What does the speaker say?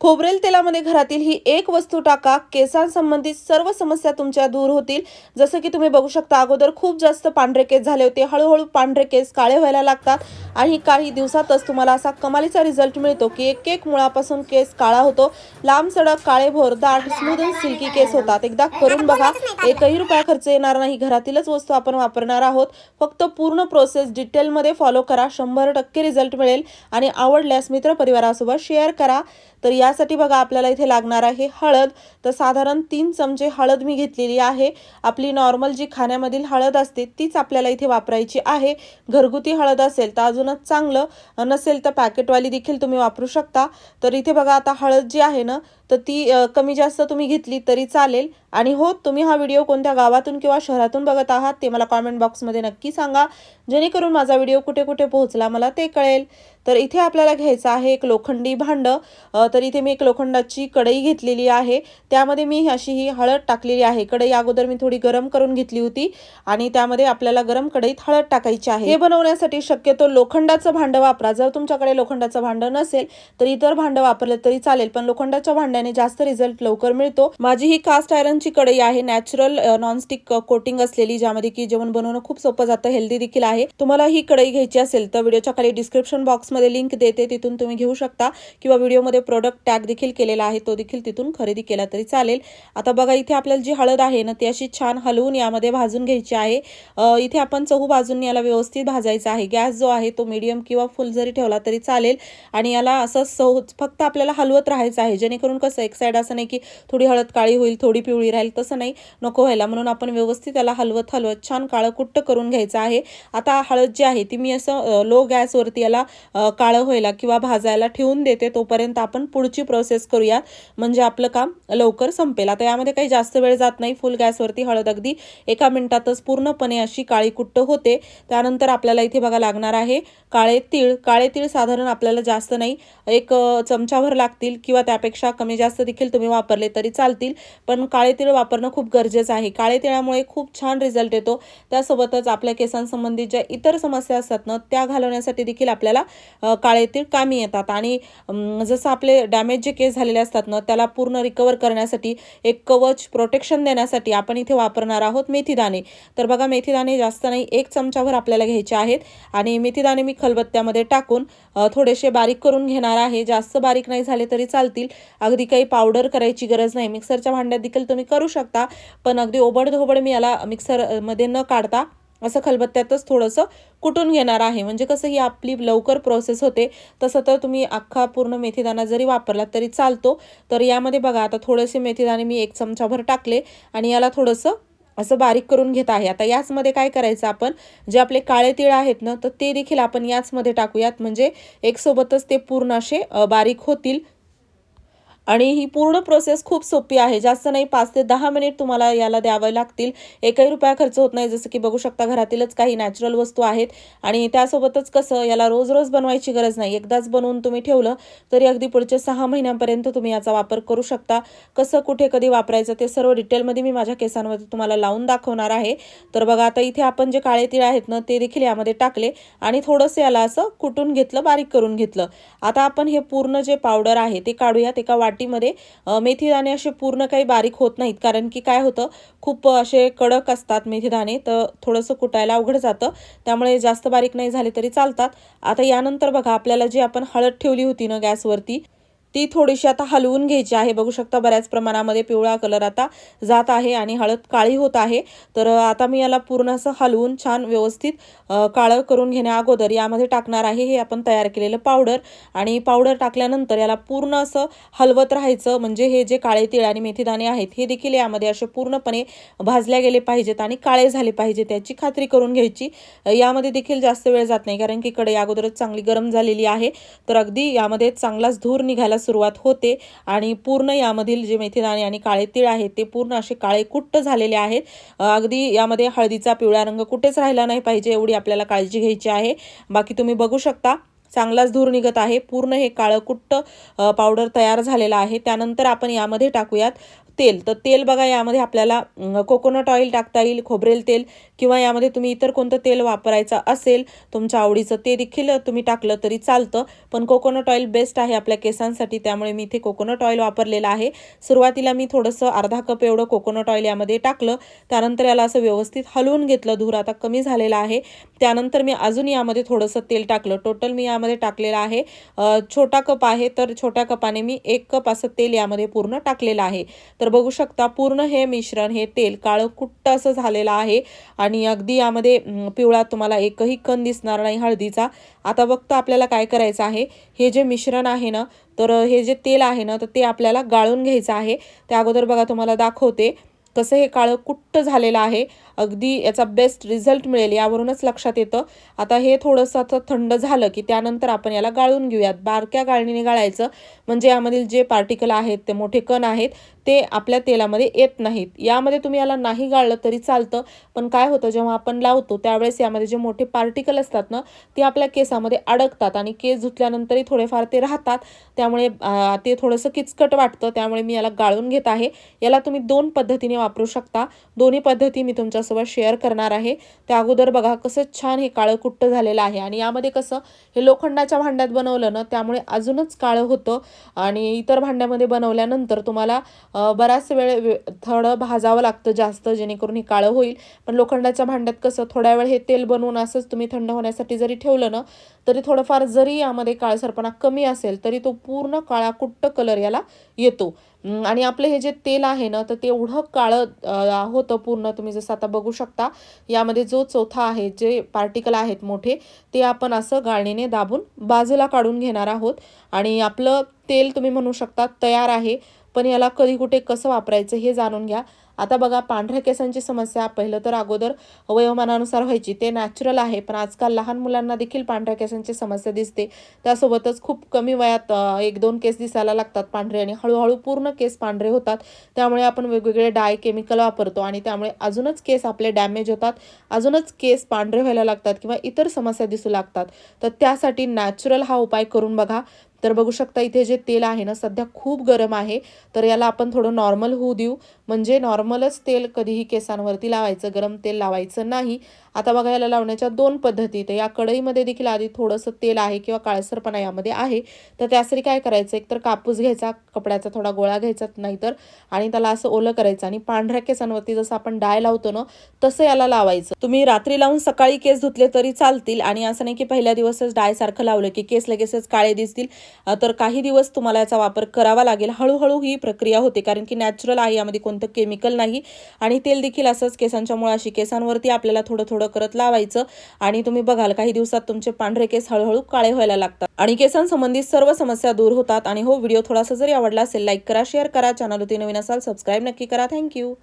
खोबरेल तेलामध्ये घरातील ही एक वस्तू टाका. केसांसंबंधित सर्व समस्या तुमच्या दूर होतील. जसं की तुम्ही बघू शकता अगोदर खूप जास्त पांढरे केस झाले होते. हळूहळू पांढरे केस काळे व्हायला लागतात आणि काही दिवसातच तुम्हाला असा कमालीचा रिझल्ट मिळतो की एक एक मुळापासून केस काळा होतो. लांब सडक काळे भोर दाट स्मूद सिल्की केस होतात. एकदा करून बघा एकही रुपया खर्च येणार नाही. घरातीलच वस्तू आपण वापरणार आहोत. फक्त पूर्ण प्रोसेस डिटेलमध्ये फॉलो करा. शंभर टक्के रिझल्ट मिळेल आणि आवडल्यास मित्रपरिवारासोबत शेअर करा. तर या त्यासाठी बघा आपल्याला इथे लागणार आहे हळद. तर साधारण तीन चमचे हळद मी घेतलेली आहे. आपली नॉर्मल जी खाण्यामधील हळद असते तीच आपल्याला इथे वापरायची आहे. घरगुती हळद असेल तर अजूनच चांगलं. नसेल तर पॅकेटवाली देखील तुम्ही वापरू शकता. तर इथे बघा आता हळद जी आहे ना तर ती कमी जास्त तुम्ही घेतली तरी चालेल. आणि हो तुम्ही हा व्हिडिओ कोणत्या गावातून किंवा शहरातून बघत आहात ते मला कॉमेंट बॉक्समध्ये नक्की सांगा. जेणेकरून माझा व्हिडिओ कुठे कुठे पोहोचला मला ते कळेल. तर इथे आपल्याला घ्यायचं आहे एक लोखंडी भांडं. तर इथे मी एक लोखंडाची कढई घेतलेली आहे. त्यामध्ये मी अशी ही हळद टाकलेली आहे. कढई अगोदर मी थोडी गरम करून घेतली होती आणि त्यामध्ये आपल्याला गरम कढईत हळद टाकायची आहे. हे बनवण्यासाठी शक्यतो लोखंडाचं भांडं वापरा. जर तुमच्याकडे लोखंडाचं भांडं नसेल तर इतर भांडं वापरलं तरी चालेल पण लोखंडाच्या भांड्याने जास्त रिझल्ट लवकर मिळतो. माझी ही कास्ट आयरनची कढई आहे. नॅचरल नॉनस्टिक कोटिंग असलेली ज्यामध्ये की जेवण बनवणं खूप सोपं जातं हेल्दी देखील आहे. तुम्हाला ही कढई घ्यायची असेल तर व्हिडिओच्या खाली डिस्क्रिप्शन बॉक्स बॉक्समध्ये लिंक देते तिथून तुम्ही घेऊ शकता. किंवा व्हिडिओमध्ये प्रोडक्ट टॅग देखील केलेला आहे तो देखील तिथून खरेदी केला तरी चालेल. आता बघा इथे आपल्याला जी हळद आहे ना ती अशी छान हलवून यामध्ये भाजून घ्यायची आहे. इथे आपण चहू बाजूंनी याला व्यवस्थित भाजायचा आहे. गॅस जो आहे तो मीडियम किंवा फुल जरी ठेवला तरी चालेल. आणि याला असं सौ फक्त आपल्याला हलवत राहायचं आहे. जेणेकरून कसं एक साईड असं नाही की थोडी हळद काळी होईल थोडी पिवळी राहील तसं नाही. नको व्हायला. म्हणून आपण व्यवस्थित त्याला हलवत हलवत छान काळं कुट्ट करून घ्यायचं आहे. आता हळद जी आहे ती मी असं लो गॅसवरती याला काळं व्हायला किंवा भाजायला ठेवून देते तोपर्यंत आपण पुढची प्रोसेस करूया म्हणजे आपलं काम लवकर संपेल. आता यामध्ये काही जास्त वेळ जात नाही. फुल गॅसवरती हळद अगदी एका मिनिटातच पूर्णपणे अशी काळी कुट्ट होते. त्यानंतर आपल्याला इथे बघा लागणार आहे काळे तीळ. काळे तीळ साधारण आपल्याला जास्त नाही. एक चमचाभर लागतील किंवा त्यापेक्षा कमी जास्त देखील तुम्ही वापरले तरी चालतील. पण काळे तीळ वापरणं खूप गरजेचं आहे. काळे तिळामुळे खूप छान रिझल्ट येतो. त्यासोबतच आपल्या केसांसंबंधित ज्या इतर समस्या असतात ना त्या घालवण्यासाठी देखील आपल्याला काळेतील कामी येतात. आणि जसं आपले डॅमेज जे केस झालेले असतात ना त्याला पूर्ण रिकवर करण्यासाठी एक कवच प्रोटेक्शन देण्यासाठी आपण इथे वापरणार आहोत मेथीदाणे. तर बघा मेथीदाणे जास्त नाही एक चमचाभर आपल्याला घ्यायचे आहेत. आणि मेथीदाणे मी खलबत्त्यामध्ये टाकून थोडेसे बारीक करून घेणार आहे. जास्त बारीक नाही झाले तरी चालतील. अगदी काही पावडर करायची गरज नाही. मिक्सरच्या भांड्यात देखील तुम्ही करू शकता. पण अगदी ओबडधोबड मी याला मिक्सरमध्ये न काढता असं खलबत्त्यातच थोडंसं कुटून घेणार आहे. म्हणजे कसं ही आपली लवकर प्रोसेस होते. तसं तर तुम्ही अख्खा पूर्ण मेथीदाणा जरी वापरला तरी चालतो. तर यामध्ये बघा आता थोडेसे मेथीदाणे मी एक चमचाभर टाकले आणि याला थोडंसं असं बारीक करून घेत आहे. आता याचमध्ये काय करायचं आपण? जे आपले काळे तीळ आहेत ना तर ते देखील आपण याचमध्ये टाकूयात. म्हणजे एकसोबतच ते पूर्ण असे बारीक होतील. आणि ही पूर्ण प्रोसेस खूप सोपी आहे. जास्त नाही पाच ते दहा मिनिट तुम्हाला याला द्यावे लागतील. एकही रुपया खर्च होत नाही. जसं की बघू शकता घरातीलच काही नॅचरल वस्तू आहेत. आणि त्यासोबतच कसं याला रोज रोज बनवायची गरज नाही. एकदाच बनवून तुम्ही ठेवलं तरी अगदी पुढच्या सहा महिन्यांपर्यंत तुम्ही याचा वापर करू शकता. कसं कुठे कधी वापरायचं ते सर्व डिटेलमध्ये मी माझ्या केसांमध्ये तुम्हाला लावून दाखवणार आहे. तर बघा आता इथे आपण जे काळे तीळ आहेत ना ते देखील यामध्ये टाकले आणि थोडंसं याला असं कुटून घेतलं बारीक करून घेतलं. आता आपण हे पूर्ण जे पावडर आहे ते काढूयात. एका वाटीमध्ये मेथीदाणे असे पूर्ण काही बारीक होत नाहीत. कारण की काय होतं खूप असे कडक असतात मेथीदाणे तर थोडंसं कुटायला अवघड जातं. त्यामुळे जास्त बारीक नाही झाले तरी चालतात. आता यानंतर बघा आपल्याला जी आपण हळद ठेवली होती ना गॅसवरती ती थोडीशी आता हलवून घ्यायची आहे. बघू शकता बऱ्याच प्रमाणामध्ये पिवळा कलर आता जात आहे आणि हळद काळी होत आहे. तर आता मी याला पूर्ण असं हलवून छान व्यवस्थित काळं करून घेण्या अगोदर यामध्ये टाकणार आहे. हे आपण तयार केलेलं पावडर आणि पावडर टाकल्यानंतर याला पूर्ण असं हलवत राहायचं. म्हणजे हे जे काळे तीळ आणि मेथीदाणे आहेत हे देखील यामध्ये असे पूर्णपणे भाजल्या गेले पाहिजेत आणि काळे झाले पाहिजे त्याची खात्री करून घ्यायची. यामध्ये देखील जास्त वेळ जात नाही कारण की कडे अगोदरच चांगली गरम झालेली आहे. तर अगदी यामध्ये चांगलाच धूर निघायला सुरुवात होते आणि पूर्ण यामधील जे मेथीदाणे आणि काळे तीळ आहेत ते पूर्ण असे काळे कुट्ट झालेले आहेत. अगदी यामध्ये हळदीचा पिवळा रंग कुठेच राहिला नाही पाहिजे एवढी आपल्याला काळजी घ्यायची आहे. बाकी तुम्ही बघू शकता चांगलाच धूर निघत आहे. पूर्ण हे काळं कुट्ट पावडर तयार झालेला आहे. त्यानंतर आपण यामध्ये टाकूयात तेल तर तेल बघा यामध्ये आपल्याला कोकोनट ऑइल टाकता येईल खोबरेल तेल किंवा यामध्ये तुम्ही इतर कोणतं तेल वापरायचं असेल तुमच्या आवडीचं ते देखील तुम्ही टाकलं तरी चालतं. पण कोकोनट ऑइल बेस्ट आहे आपल्या केसांसाठी त्यामुळे मी इथे कोकोनट ऑइल वापरलेलं आहे. सुरुवातीला मी थोडंसं अर्धा कप एवढं कोकोनट ऑइल यामध्ये टाकलं. त्यानंतर याला असं व्यवस्थित हलवून घेतलं धूर आता कमी झालेला आहे. त्यानंतर मी अजून यामध्ये थोडंसं तेल टाकलं. टोटल मी यामध्ये टाकलेलं आहे. छोटा कप आहे तर छोट्या कपाने मी एक कप असं तेल यामध्ये पूर्ण टाकलेलं आहे. तर बघू शकता पूर्ण हे मिश्रण हे तेल काळं कुट्ट असं झालेलं आहे. आणि अगदी यामध्ये पिवळा तुम्हाला एकही कण दिसणार नाही हळदीचा. आता फक्त आपल्याला काय करायचं आहे? हे जे मिश्रण आहे ना तर हे जे तेल आहे ना तर ते आपल्याला गाळून घ्यायचं आहे. त्या अगोदर बघा तुम्हाला दाखवते कसं हे काळं कुट्ट झालेलं आहे. अगदी याचा बेस्ट रिझल्ट मिळेल यावरूनच लक्षात येतं. आता हे थोडंसं आता थंड झालं की त्यानंतर आपण याला गाळून घेऊयात. बारक्या गाळणीने गाळायचं. म्हणजे यामधील जे पार्टिकल आहेत ते मोठे कण आहेत ते आपल्या तेलामध्ये येत नाहीत. यामध्ये तुम्ही याला नाही गाळलं तरी चालतं. पण काय होतं जेव्हा आपण लावतो त्यावेळेस यामध्ये जे मोठे पार्टिकल असतात ना ते आपल्या केसामध्ये अडकतात आणि केस धुतल्यानंतरही थोडेफार ते राहतात. त्यामुळे ते थोडंसं किचकट वाटतं. त्यामुळे मी याला गाळून घेत आहे. याला तुम्ही दोन पद्धतीने वापरू शकता. दोन्ही पद्धती मी तुमच्या तुमच्यासोबत शेअर करणार आहे. त्या अगोदर बघा कसं छान हे काळं कुट्ट झालेलं आहे. आणि यामध्ये कसं हे लोखंडाच्या भांड्यात बनवलं ना त्यामुळे अजूनच काळं होतं. आणि इतर भांड्यामध्ये बनवल्यानंतर तुम्हाला बराच वेळ वे- थोडं भाजावं लागतं जास्त जेणेकरून हे काळं होईल. पण लोखंडाच्या भांड्यात कसं थोड्या वेळ हे तेल बनवून असंच तुम्ही थंड होण्यासाठी जरी ठेवलं ना तरी थोडंफार जरी यामध्ये काळसरपणा कमी असेल तरी तो पूर्ण काळा कुट्ट कलर याला येतो. आणि आपलं हे जे तेल आहे ना तर ते एवढं काळं होतं पूर्ण तुम्ही जसं आता बघू शकता यामध्ये जो चौथा आहे जे पार्टिकल आहेत मोठे ते आपण असं गाळणीने दाबून बाजूला काढून घेणार आहोत. आणि आपलं तेल तुम्ही म्हणू शकता तयार आहे पण याला कधी कुठे कसं वापरायचं हे जाणून घ्या. आता बघा पांढऱ्या केसांची समस्या पहिलं तर अगोदर वयोमानानुसार व्हायची ते नॅचरल आहे पण आजकाल लहान मुलांना देखील पांढऱ्या केसांची समस्या दिसते. त्यासोबतच खूप कमी वयात एक दोन केस दिसायला लागतात पांढरे आणि हळूहळू पूर्ण केस पांढरे होतात. त्यामुळे आपण वेगवेगळे डाय केमिकल वापरतो आणि त्यामुळे अजूनच केस आपले डॅमेज होतात अजूनच केस पांढरे व्हायला लागतात किंवा इतर समस्या दिसू लागतात. तर त्यासाठी नॅचरल हा उपाय करून बघा. तर बघू शकता इथे जे तेल आहे ना सध्या खूप गरम आहे. तर याला आपण थोडं नॉर्मल होऊ देऊ. म्हणजे नॉर्मलच तेल कधीही केसांवरती लावायचं गरम तेल लावायचं नाही. आता बघा याला लावण्याच्या दोन पद्धती तर या कढईमध्ये देखील आधी थोडंसं तेल आहे किंवा काळसरपणा यामध्ये आहे. तर त्यासाठी काय करायचं? एकतर कापूस घ्यायचा कपड्याचा थोडा गोळा घ्यायचा नाहीतर आणि त्याला असं ओलं करायचं आणि पांढऱ्या केसांवरती जसं आपण डाय लावतो ना तसं याला लावायचं. तुम्ही रात्री लावून सकाळी केस धुतले तरी चालतील आणि असं नाही की पहिल्या दिवसच डाय सारखं लावलं की केस लगेचच काळे दिसतील. तर काही दिवस तुम्हाला याचा वापर करावा लागेल. हळूहळू ही प्रक्रिया होते कारण की नॅचरल आहे यामध्ये कोणतं केमिकल नाही आणि तेल देखील असंच केसांच्या मुळाशी केसांवरती आपल्याला थोडं थोडं करत लावायचं. आणि तुम्ही बघाल काही दिवसात तुमचे पांढरे केस हळूहळू काळे व्हायला लागतात. आणि केसांसंबंधित सर्व समस्या दूर होतात. आणि हो व्हिडिओ थोडासा जरी आवडला असेल लाईक करा शेअर करा. चॅनल होती नवीन असाल सबस्क्राईब नक्की करा. थँक्यू.